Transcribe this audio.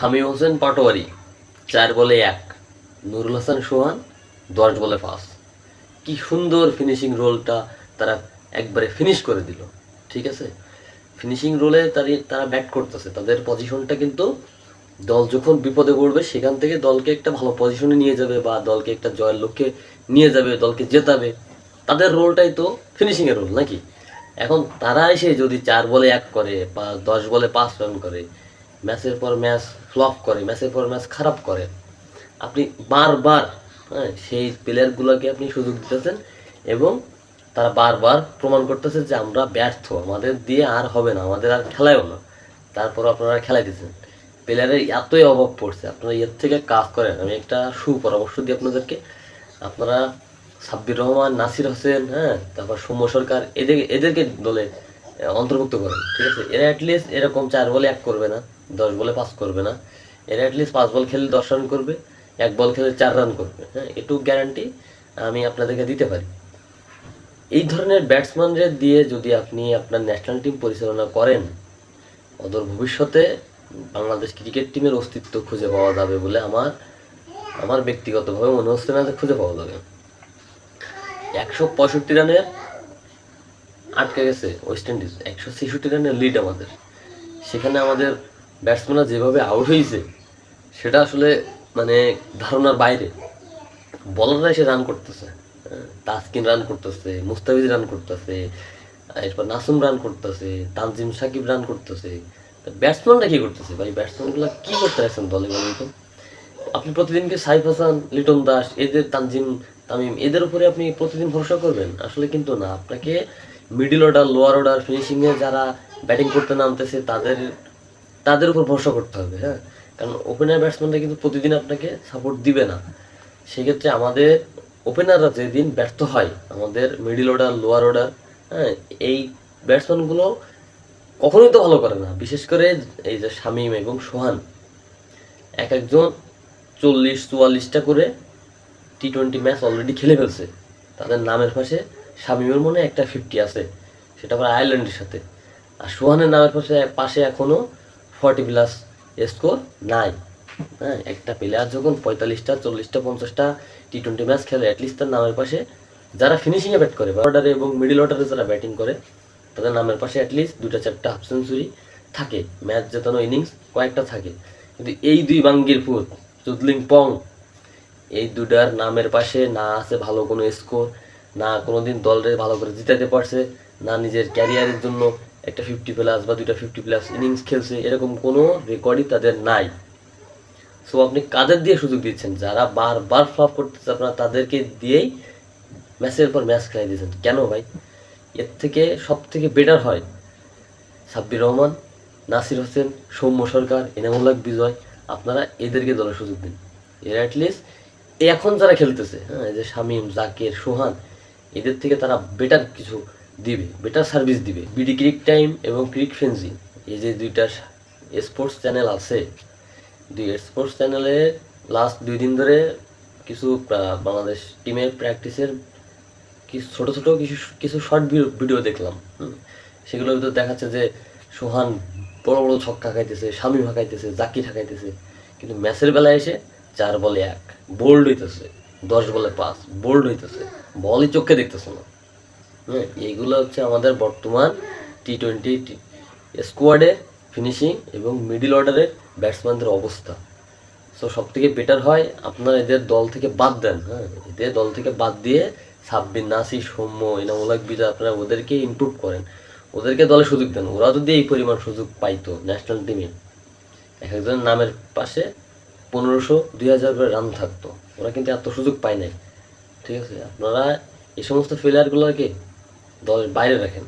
শামীম হোসেন পাটোয়ারি, চার বলে এক, নুরুল হাসান সোহান, দশ বলে পাঁচ। কি সুন্দর ফিনিশিং রোলটা তারা একবারে ফিনিশ করে দিল, ঠিক আছে? ফিনিশিং রোলে তারা তারা ব্যাট করতেছে। তাদের পজিশনটা কিন্তু দল যখন বিপদে পড়বে, সেখান থেকে দলকে একটা ভালো পজিশনে নিয়ে যাবে বা দলকে একটা জয়ের লক্ষ্যে নিয়ে যাবে, দলকে জেতাবে। তাদের রোলটাই তো ফিনিশিংয়ের রোল নাকি? এখন তারা এসে যদি চার বলে এক করে বা দশ বলে পাঁচ রান করে ম্যাচের পর ম্যাচ ফ্লপ করে, ম্যাচের পর ম্যাচ খারাপ করে। আপনি বারবার হ্যাঁ সেই প্লেয়ারগুলোকে আপনি সুযোগ দিতেছেন এবং তারা বারবার প্রমাণ করতেছে যে আমরা ব্যর্থ। আমাদের দিয়ে আর হবে না, আমাদের আর খেলায়ও না। তারপর আপনারা খেলাই দিচ্ছেন প্লেয়ারের এতই অভাব পড়ছে, আপনারা এর থেকে কাজ করেন। আমি একটা সুপরামর্শ দিই আপনাদেরকে। আপনারা সাব্বির রহমান, নাসির হোসেন হ্যাঁ তারপর সৌম্য সরকার, এদের এদেরকে দলে অন্তর্ভুক্ত করেন ঠিক আছে? এরা অ্যাটলিস্ট এরকম চার বলে এক করবে না, দশ বলে পাস করবে না। এরা অ্যাটলিস্ট পাঁচ বল খেলে দশ রান করবে, এক বল খেলে চার রান করবে হ্যাঁ? এটুকু গ্যারান্টি আমি আপনাদেরকে দিতে পারি। এই ধরনের ব্যাটসম্যানদের দিয়ে যদি আপনি আপনার ন্যাশনাল টিম পরিচালনা করেন, অদূর ভবিষ্যতে বাংলাদেশ ক্রিকেট টিমের অস্তিত্ব খুঁজে পাওয়া যাবে বলে আমার আমার ব্যক্তিগতভাবে মনে হচ্ছে না যে খুঁজে পাওয়া যাবে। একশো পঁয়ষট্টি রানের আটকে গেছে ওয়েস্ট ইন্ডিজ একশো ছেষট্টি রানের লিড আমাদের। সেখানে আমাদের ব্যাটসম্যানরা যেভাবে আউট হয়েছে সেটা আসলে মানে ধারণার বাইরে। বলাররা এসে রান করতেছে। হ্যাঁ, তাসকিন রান করতেছে মুস্তাফিজ রান করতেছে এরপর নাসুম রান করতেছে তানজিম সাকিব রান করতেছে। ব্যাটসম্যানরা কি করতেছে ভাই? ব্যাটসম্যানগুলো কি করতে আসছেন দলে বলুন তো? আপনি প্রতিদিনকে সাইফ হাসান লিটন দাস এদের তানজিম তামিম এদের উপরে আপনি প্রতিদিন ভরসা করবেন? আসলে কিন্তু না। আপনাকে মিডিল অর্ডার লোয়ার অর্ডার ফিনিশিংয়ে যারা ব্যাটিং করতে নামতেছে, তাদের তাদের উপর ভরসা করতে হবে হ্যাঁ? কারণ ওপেনার ব্যাটসম্যানরা কিন্তু প্রতিদিন আপনাকে সাপোর্ট দিবে না। সেক্ষেত্রে আমাদের ওপেনাররা যেদিন ব্যর্থ হয়, আমাদের মিডিল অর্ডার লোয়ার অর্ডার হ্যাঁ এই ব্যাটসম্যানগুলো কখনোই তো ভালো করে না। বিশেষ করে এই যে শামীম এবং সোহান, এক একজন চল্লিশ চুয়াল্লিশটা করে টি টোয়েন্টি ম্যাচ অলরেডি খেলে ফেলছে। তাদের নামের পাশে শামীমের মনে একটা ফিফটি আছে, সেটা আবার আয়ারল্যান্ডের সাথে। আর সোহানের নামের পাশে পাশে এখনও ফর্টি প্লাস স্কোর নাই। হ্যাঁ একটা প্লেয়ার যখন পঁয়তাল্লিশটা, চল্লিশটা, পঞ্চাশটা টি টোয়েন্টি ম্যাচ খেলে অ্যাটলিস্ট তার নামের পাশে যারা ফিনিশিংয়ে ব্যাট করে অর্ডারে এবং মিডিল অর্ডারে যারা ব্যাটিং করে, তাদের নামের পাশে অ্যাটলিস্ট দুটা চারটা হাফ সেঞ্চুরি থাকে। ম্যাচ জেতানো ইনিংস কয়েকটা থাকে। কিন্তু এই দুই বাঙ্গির ফুট চুদলিং পং, এই দুটার নামের পাশে না আছে ভালো কোনো স্কোর না কোনোদিন দলরে ভালো করে জিতাতে পারছে, না নিজের ক্যারিয়ারের জন্য একটা ফিফটি প্লাস বা দুইটা ফিফটি প্লাস ইনিংস খেলছে, এরকম কোনো রেকর্ডই তাদের নাই। সো আপনি কাদের দিয়ে সুযোগ দিচ্ছেন? যারা বারবার ফ্লপ করতেছে, আপনারা তাদেরকে দিয়েই ম্যাচের পর ম্যাচ খেলাই দিয়েছেন। কেন ভাই? এর থেকে সব থেকে বেটার হয় সাব্বির রহমান, নাসির হোসেন, সৌম্য সরকার এনামুল্লাহ বিজয়। আপনারা এদেরকে দলের সুযোগ দিন। এরা অ্যাটলিস্ট এখন যারা খেলতেছে হ্যাঁ যে শামীম, জাকির, সোহান এদের থেকে তারা বেটার কিছু দিবে বেটার সার্ভিস দিবে। বিডি ক্রিক টাইম এবং ক্রিক ফেন্সি এই যে দুইটা স্পোর্টস চ্যানেল আছে, দুই স্পোর্টস চ্যানেলে লাস্ট দুই দিন ধরে কিছু বাংলাদেশ টিমের প্র্যাকটিসের কিছু ছোটো ছোটো কিছু কিছু শর্ট ভিডিও দেখলাম সেগুলোর ভিতর দেখাচ্ছে যে সোহান বড় বড় ছক্কা খাইতেছে স্বামী হাঁকাইতেছে, জাকির হাঁকাইতেছে, কিন্তু ম্যাচের বেলায় এসে চার বলে এক বোল্ড হইতেছে। দশ বলে পাঁচ বোল্ড হইতেছে বলই চোখে দেখতেছে না। হ্যাঁ এইগুলো হচ্ছে আমাদের বর্তমান টি টোয়েন্টি স্কোয়াডের ফিনিশিং এবং মিডিল অর্ডারের ব্যাটসম্যানদের অবস্থা। সো সব থেকে বেটার হয় আপনারা এদের দল থেকে বাদ দেন হ্যাঁ। এদের দল থেকে বাদ দিয়ে সাব্বির নাসি সৌম্য এনামুলাক বিজয় আপনারা ওদেরকে ইমপ্রুভ করেন। ওদেরকে দলে সুযোগ দেন। ওরা যদি এই পরিমাণ সুযোগ পাইতো ন্যাশনাল টিমে এক একজনের নামের পাশে পনেরোশো, দুই হাজার করে রান থাকতো। ওরা কিন্তু এত সুযোগ পায় নাই। ঠিক আছে? আপনারা এই সমস্ত প্লেয়ারগুলোকে দলের বাইরে রাখেন।